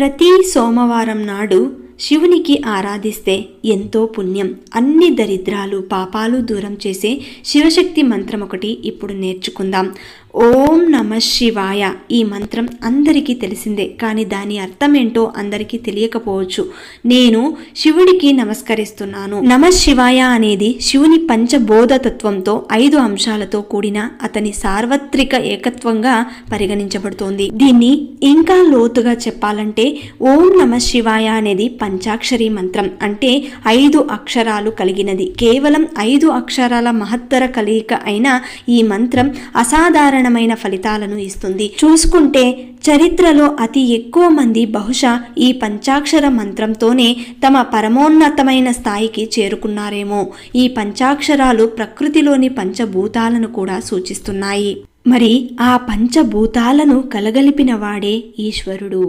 ప్రతి సోమవారం నాడు శివునికి ఆరాధిస్తే ఎంతో పుణ్యం. అన్ని దరిద్రాలు పాపాలు దూరం చేసే శివశక్తి మంత్రం ఒకటి ఇప్పుడు నేర్చుకుందాం. ఓం నమ శివాయ. ఈ మంత్రం అందరికీ తెలిసిందే కానీ దాని అర్థం ఏంటో అందరికీ తెలియకపోవచ్చు. నేను శివుడికి నమస్కరిస్తున్నాను. నమ శివాయ అనేది శివుని పంచబోధ తత్వంతో ఐదు అంశాలతో కూడిన అతని సార్వత్రిక ఏకత్వంగా పరిగణించబడుతోంది. దీన్ని ఇంకా లోతుగా చెప్పాలంటే ఓం నమ శివాయ అనేది పంచాక్షరి మంత్రం అంటే ఐదు అక్షరాలు కలిగినది. కేవలం ఐదు అక్షరాల మహత్తర కలయిక అయిన ఈ మంత్రం అసాధారణమైన ఫలితాలను ఇస్తుంది. చూసుకుంటే చరిత్రలో అతి ఎక్కువ మంది బహుశా ఈ పంచాక్షర మంత్రంతోనే తమ పరమోన్నతమైన స్థాయికి చేరుకున్నారేమో. ఈ పంచాక్షరాలు ప్రకృతిలోని పంచభూతాలను కూడా సూచిస్తున్నాయి. మరి ఆ పంచభూతాలను కలగలిపిన వాడే ఈశ్వరుడు.